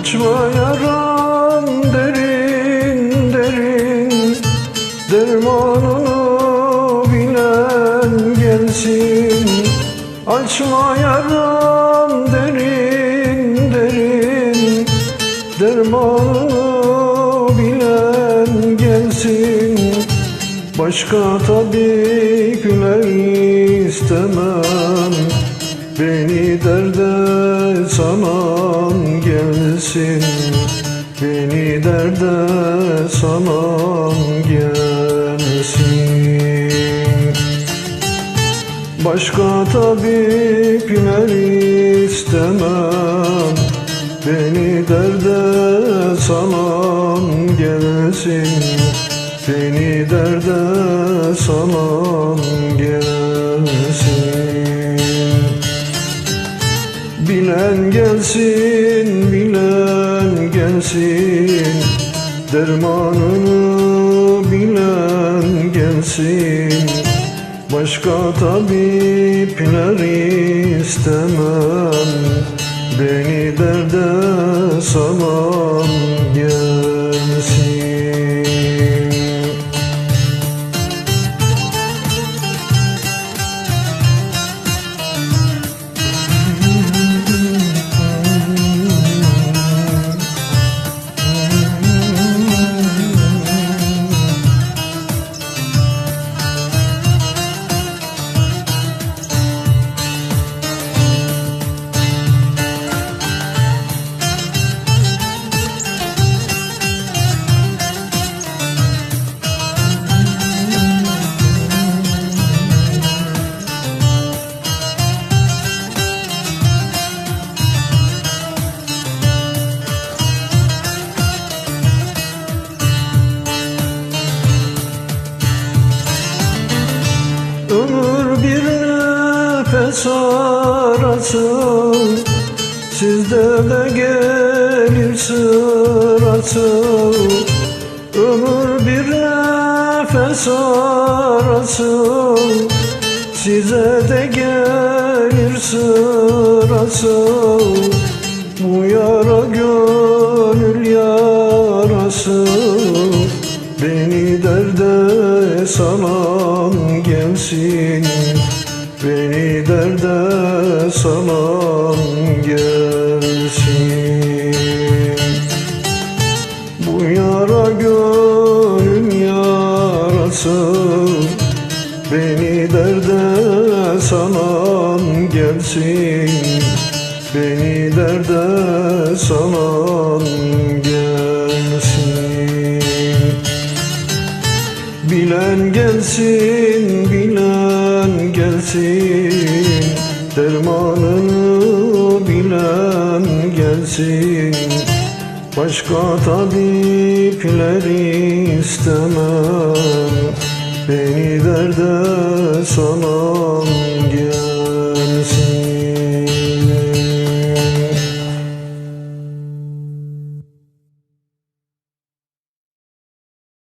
Açma yaram derin derin Dermanını bilen gelsin Açma yaram derin derin Dermanını bilen gelsin Başka tabipler istemem. Beni derde sanan gelsin Beni derde sanan gelsin. Başka tabipler istemem Beni derde sanan gelsin. Beni derde sanan gelsin. Bilen gelsin, bilen gelsin Dermanını bilen gelsin Başka tabipler istemem Beni derde salan gelsin nefes arası Sizde de gelir sırası Ömür bir nefes arası Size de gelir sırası Bu yara gönül yarası. Beni derde salan gelsin Beni derde salan gelsin. Bu yara gönül yarası Beni derde salan gelsin. Beni derde salan gelsin. Bilen gelsin, gelsin Dermanını bilen gelsin. Başka tabipler istemem Beni derde salan